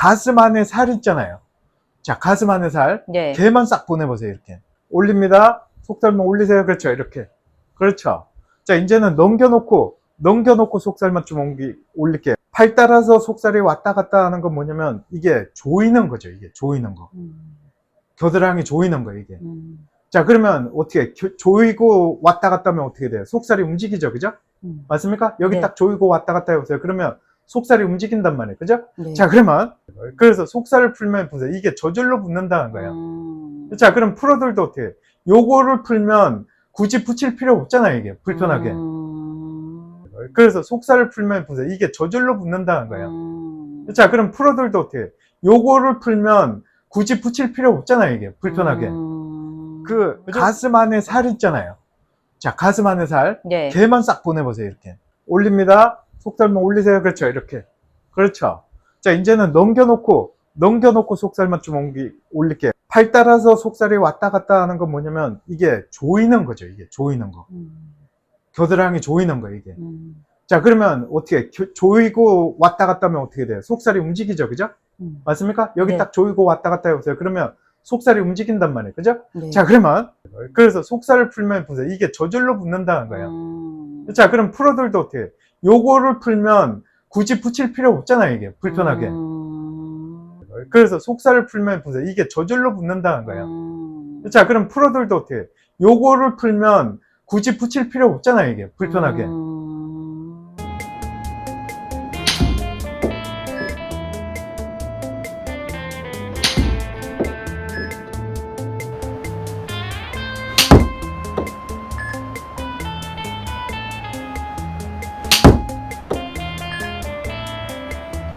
가슴 안에 살 있잖아요. 자, 가슴 안에 살. 네. 걔만 싹 보내보세요, 이렇게. 올립니다. 속살만 올리세요. 그렇죠, 이렇게. 그렇죠. 자, 이제는 넘겨놓고, 넘겨놓고 속살만 좀 옮기, 올릴게요. 팔 따라서 속살이 왔다 갔다 하는 건 뭐냐면, 이게 조이는 거죠, 이게. 조이는 거. 음, 겨드랑이 조이는 거, 이게. 음, 자, 그러면 어떻게, 겨- 조이고 왔다 갔다 하면 어떻게 돼요? 속살이 움직이죠, 그죠? 음. 맞습니까? 여기 네. 딱 조이고 왔다 갔다 해보세요. 그러면 속살이 움직인단 말이에요. 그죠? 네. 자, 그러면, 그래서 속살을 풀면 보세요. 이게 저절로 붙는다는 거예요. 음, 자, 그럼 프로들도 어떻게, 해요? 요거를 풀면 굳이 붙일 필요 없잖아요, 이게. 불편하게. 음, 그래서 속살을 풀면 보세요. 이게 저절로 붙는다는 거예요. 음, 자, 그럼 프로들도 어떻게, 해요? 요거를 풀면 굳이 붙일 필요 없잖아요, 이게. 불편하게. 음, 그, 가슴 안에 살 있잖아요. 자, 가슴 안에 살. 네. 걔만 싹 보내보세요, 이렇게. 올립니다. 속살만 올리세요. 그렇죠, 이렇게. 그렇죠. 자, 이제는 넘겨놓고, 넘겨놓고 속살만 좀 옮기, 올릴게요. 팔 따라서 속살이 왔다 갔다 하는 건 뭐냐면, 이게 조이는 거죠, 이게. 조이는 거. 음, 겨드랑이 조이는 거, 이게. 음, 자, 그러면 어떻게, 겨- 조이고 왔다 갔다 하면 어떻게 돼요? 속살이 움직이죠, 그죠? 음. 맞습니까? 여기 네. 딱 조이고 왔다 갔다 해보세요. 그러면 속살이 움직인단 말이에요, 그죠? 네. 자, 그러면, 그래서 속살을 풀면 보세요. 이게 저절로 붙는다는 거예요. 음, 자, 그럼 프로들도 어떻게, 해요? 요거를 풀면 굳이 붙일 필요 없잖아요, 이게. 불편하게. 음, 그래서 속살을 풀면 보세요. 이게 저절로 붙는다는 거예요. 음, 자, 그럼 프로들도 어떻게, 해요? 요거를 풀면 굳이 붙일 필요 없잖아요, 이게. 불편하게. 음,